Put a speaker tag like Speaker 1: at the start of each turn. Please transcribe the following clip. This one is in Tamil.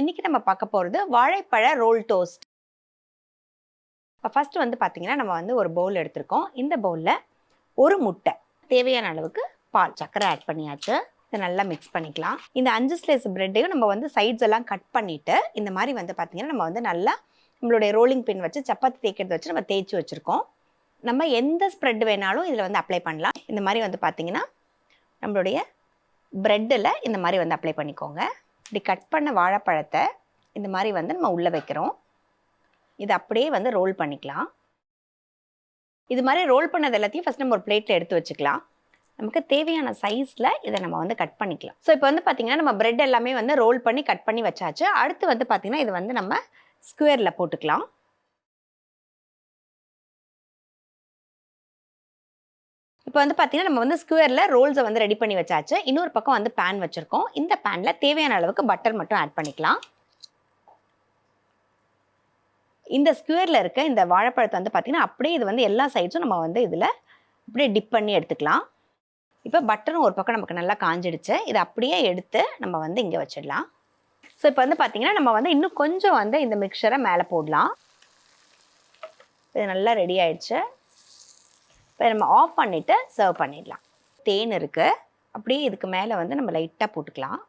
Speaker 1: இன்னைக்கு நம்ம பார்க்க போகிறது வாழைப்பழ ரோல் டோஸ்ட் இப்போ ஃபஸ்ட்டு வந்து பார்த்தீங்கன்னா நம்ம வந்து ஒரு பவுல் எடுத்திருக்கோம். இந்த பவுலில் ஒரு முட்டை. தேவையான அளவுக்கு பால் சர்க்கரை ஆட் பண்ணியாச்சு. இதை நல்லா மிக்ஸ் பண்ணிக்கலாம். இந்த அஞ்சு ஸ்லைஸ் பிரெட்டையும் நம்ம வந்து சைட்ஸ் எல்லாம் கட் பண்ணிவிட்டு இந்த மாதிரி வந்து பார்த்தீங்கன்னா நம்ம வந்து நல்லா நம்மளுடைய ரோலிங் பின் வச்சு சப்பாத்தி தேய்க்கிறது வச்சு நம்ம தேய்ச்சி வச்சுருக்கோம். நம்ம எந்த ஸ்ப்ரெட் வேணாலும் இதில் வந்து அப்ளை பண்ணலாம். இந்த மாதிரி வந்து பார்த்தீங்கன்னா நம்மளுடைய ப்ரெட்டில் இந்த மாதிரி வந்து அப்ளை பண்ணிக்கோங்க. இப்படி கட் பண்ண வாழைப்பழத்தை இந்த மாதிரி வந்து நம்ம உள்ளே வைக்கிறோம். இது அப்படியே வந்து ரோல் பண்ணிக்கலாம். இது மாதிரி ரோல் பண்ணது எல்லாத்தையும் ஃபஸ்ட் நம்ம ஒரு பிளேட்டில் எடுத்து வச்சுக்கலாம். நமக்கு தேவையான சைஸில் இதை நம்ம வந்து கட் பண்ணிக்கலாம். ஸோ இப்போ வந்து பார்த்திங்கன்னா நம்ம பிரெட் எல்லாமே வந்து ரோல் பண்ணி கட் பண்ணி வச்சாச்சு. அடுத்து வந்து பார்த்திங்கன்னா இது வந்து நம்ம ஸ்கொயரில் போட்டுக்கலாம். இப்போ வந்து பார்த்தீங்கன்னா நம்ம வந்து ஸ்கொயரில் ரோல்ஸை வந்து ரெடி பண்ணி வச்சாச்சு. இன்னொரு பக்கம் வந்து பேன் வச்சுருக்கோம். இந்த பேனில் தேவையான அளவுக்கு பட்டர் மட்டும் ஆட் பண்ணிக்கலாம். இந்த ஸ்கொயரில் இருக்க இந்த வாழைப்பழத்தை வந்து பார்த்திங்கன்னா அப்படியே இது வந்து எல்லா சைட்ஸும் நம்ம வந்து இதில் அப்படியே டிப் பண்ணி எடுத்துக்கலாம். இப்போ பட்டரும் ஒரு பக்கம் நமக்கு நல்லா காஞ்சிடுச்சு. இதை அப்படியே எடுத்து நம்ம வந்து இங்கே வச்சிடலாம். ஸோ இப்போ வந்து பார்த்திங்கன்னா நம்ம வந்து இன்னும் கொஞ்சம் வந்து இந்த மிக்சரை மேலே போடலாம். இது நல்லா ரெடி ஆயிடுச்சு. இப்போ நம்ம ஆஃப் பண்ணிவிட்டு சர்வ் பண்ணிடலாம். தேன் இருக்குது அப்படியே இதுக்கு மேலே வந்து நம்ம லைட்டாக போட்டுக்கலாம்.